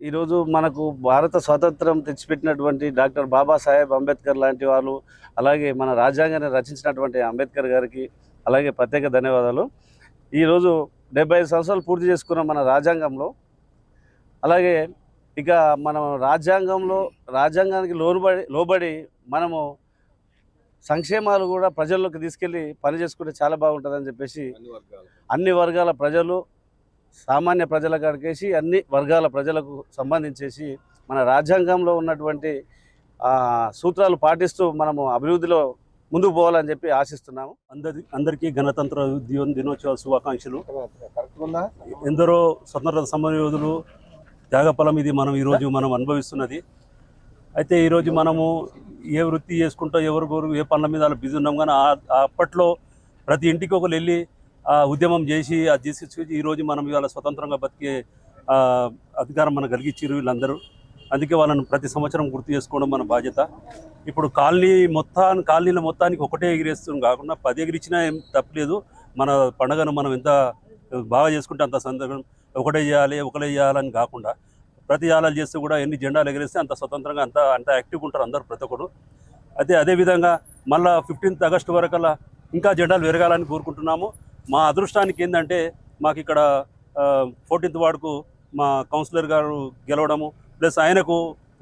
ఈరోజు మనకు భారత స్వాతంత్రం తెచ్చిపెట్టినటువంటి డాక్టర్ బాబాసాహెబ్ అంబేద్కర్ లాంటి వాళ్ళు అలాగే మన రాజ్యాంగాన్ని రచించినటువంటి అంబేద్కర్ గారికి అలాగే ప్రత్యేక ధన్యవాదాలు. ఈరోజు డెబ్బై ఐదు సంవత్సరాలు పూర్తి చేసుకున్న మన రాజ్యాంగంలో అలాగే ఇక మనం రాజ్యాంగంలో రాజ్యాంగానికి లోబడి లోబడి మనము సంక్షేమాలు కూడా ప్రజల్లోకి తీసుకెళ్ళి పని చేసుకుంటే చాలా బాగుంటుందని చెప్పేసి అన్ని వర్గాలు. అన్ని వర్గాల ప్రజలు సామాన్య ప్రజల కాడికేసి అన్ని వర్గాల ప్రజలకు సంబంధించేసి మన రాజ్యాంగంలో ఉన్నటువంటి ఆ, సూత్రాలు పాటిస్తూ మనము అభివృద్ధిలో ముందుకు పోవాలని చెప్పి ఆశిస్తున్నాము. అందరి అందరికీ గణతంత్ర దినో- దినోత్సవ శుభాకాంక్షలు. కరెక్ట్ ఉందా? ఎందరో స్వతంత్ర సమరయోధులు త్యాగఫలం ఇది మనం ఈరోజు మనం అనుభవిస్తున్నది. అయితే ఈరోజు మనము ఏ వృత్తి చేసుకుంటా ఎవరు గోరు ఏ పనుల మీద బిజీ ఉన్నాం కానీ అప్పట్లో ప్రతి ఇంటికి ఒకరు వెళ్ళి ఉద్యమం చేసి అది తీసుకొచ్చి ఈరోజు మనం ఇవాళ స్వతంత్రంగా బతికే అధికారం మనకు కలిగించారు వీళ్ళందరూ. అందుకే వాళ్ళని ప్రతి సంవత్సరం గుర్తు చేసుకోవడం మన బాధ్యత. ఇప్పుడు కాలనీ మొత్తాన్ని కాలనీల మొత్తానికి ఒకటే ఎగిరేస్తుంది కాకుండా పది ఎగిరిచ్చినా ఏం తప్పలేదు. మన పండగను మనం ఎంత బాగా చేసుకుంటే అంత సందర్భం. ఒకటే చేయాలి ఒకటే చేయాలని కాకుండా. ప్రతి ఆలాలు చేస్తే కూడా ఎన్ని జెండాలు ఎగిరేస్తే అంత స్వతంత్రంగా అంత అంత యాక్టివ్గా ఉంటారు అందరు ప్రతి ఒక్కరు. అదే అదేవిధంగా మళ్ళీ ఫిఫ్టీన్త్ ఆగస్టు వరకల్లా ఇంకా జెండాలు పెరగాలని కోరుకుంటున్నాము. మా అదృష్టానికి ఏంటంటే మాకు ఇక్కడ ఫోర్టీన్త్ వార్డుకు మా కౌన్సిలర్ గారు గెలవడము ప్లస్ ఆయనకు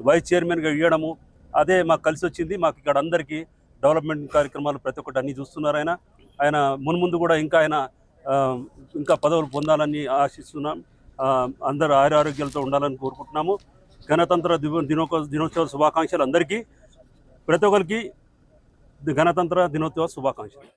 వైస్ చైర్మన్గా ఇవ్వడము అదే మాకు కలిసి వచ్చింది. మాకు ఇక్కడ అందరికీ డెవలప్మెంట్ కార్యక్రమాలు ప్రతి ఒక్కటి అన్నీ చూస్తున్నారు ఆయన. ఆయన మున్ముందు కూడా ఇంకా ఆయన ఇంకా పదవులు పొందాలని ఆశిస్తున్నాం. అందరు ఆరోగ్యాలతో ఉండాలని కోరుకుంటున్నాము. గణతంత్ర దినో దినోత్సవ శుభాకాంక్షలు అందరికీ ప్రతి ఒక్కరికి గణతంత్ర దినోత్సవ శుభాకాంక్షలు.